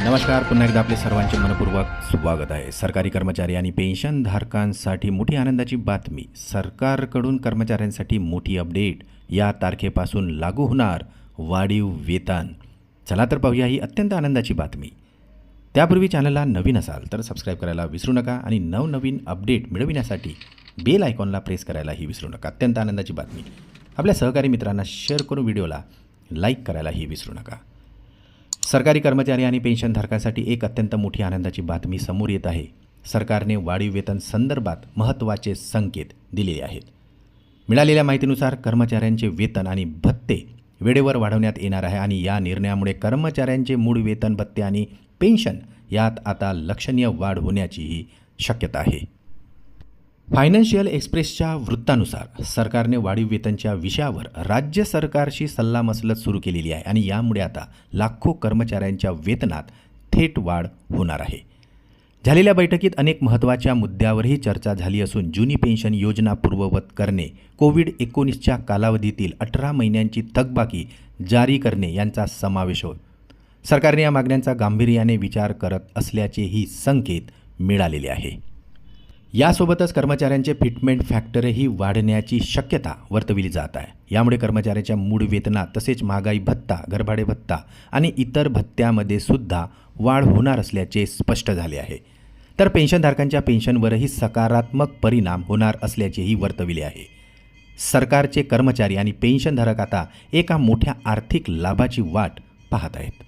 नमस्कार पुन्हा एकदा आपले सर्वांचे मनपूर्वक स्वागत आहे. सरकारी कर्मचारी आणि पेन्शनधारकांसाठी मोठी आनंदाची बातमी. सरकारकडून कर्मचाऱ्यांसाठी मोठी अपडेट. या तारखेपासून लागू होणार वाढीव वेतन. चला तर पाहूया ही अत्यंत आनंदाची बातमी. त्यापूर्वी चॅनलला नवीन असाल तर सबस्क्राईब करायला विसरू नका आणि नवनवीन अपडेट मिळविण्यासाठी बेल आयकॉनला प्रेस करायलाही विसरू नका. अत्यंत आनंदाची बातमी. आपल्या सहकारी मित्रांना शेअर करून व्हिडिओला लाईक करायलाही विसरू नका. सरकारी कर्मचारी आणि पेन्शनधारकांसाठी एक अत्यंत मोठी आनंदाची बातमी समोर येत आहे. सरकारने वाढीव वेतन संदर्भात महत्त्वाचे संकेत दिलेले आहेत. मिळालेल्या माहितीनुसार कर्मचाऱ्यांचे वेतन आणि भत्ते वेळेवर वाढवण्यात येणार आहे आणि या निर्णयामुळे कर्मचाऱ्यांचे मूळ वेतन भत्ते आणि पेन्शन यात आता लक्षणीय वाढ होण्याचीही शक्यता आहे. फायनान्शियल एक्सप्रेसच्या वृत्तानुसार सरकारने वाढीव वेतनच्या विषयावर राज्य सरकारशी सल्लामसलत सुरू केलेली आहे आणि यामुळे आता लाखो कर्मचाऱ्यांच्या वेतनात थेट वाढ होणार आहे. झालेल्या बैठकीत अनेक महत्त्वाच्या मुद्द्यावरही चर्चा झाली असून जुनी पेन्शन योजना पूर्ववत करणे कोविड एकोणीसच्या कालावधीतील अठरा महिन्यांची थकबाकी जारी करणे यांचा समावेश होय सरकारने या मागण्यांचा गांभीर्याने विचार करत असल्याचेही संकेत मिळालेले आहे. यासोबतच कर्मचाऱ्यांचे फिटमेंट फॅक्टरही वाढण्याची शक्यता वर्तविली जात आहे. यामुळे कर्मचाऱ्याच्या मूळ वेतना तसेच महागाई भत्ता घरभाडे भत्ता आणि इतर भत्त्यामध्ये सुद्धा वाढ होणार असल्याचे स्पष्ट झाले आहे. तर पेन्शनधारकांच्या पेन्शनवरही सकारात्मक परिणाम होणार असल्याचेही वर्तविले आहे. सरकारचे कर्मचारी आणि पेन्शनधारक आता एका मोठ्या आर्थिक लाभाची वाट पाहत आहेत.